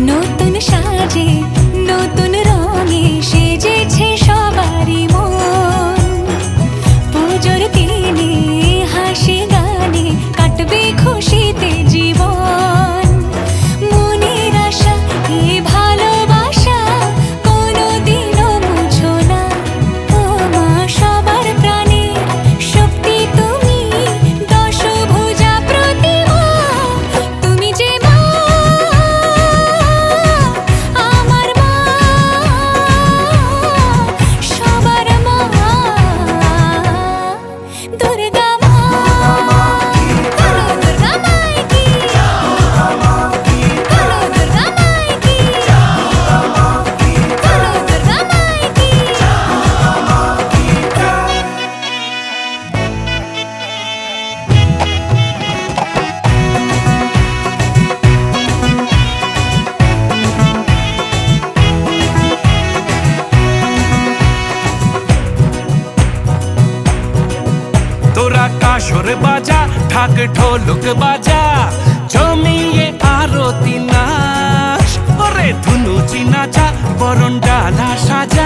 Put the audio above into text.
नूतन शाजे। বাসর বাজা ঢাক ঢোলক বাজা জমিয়ে আরতি নাচ। ওরে ধুনু চিনাচা বরণ ডালা সাজা।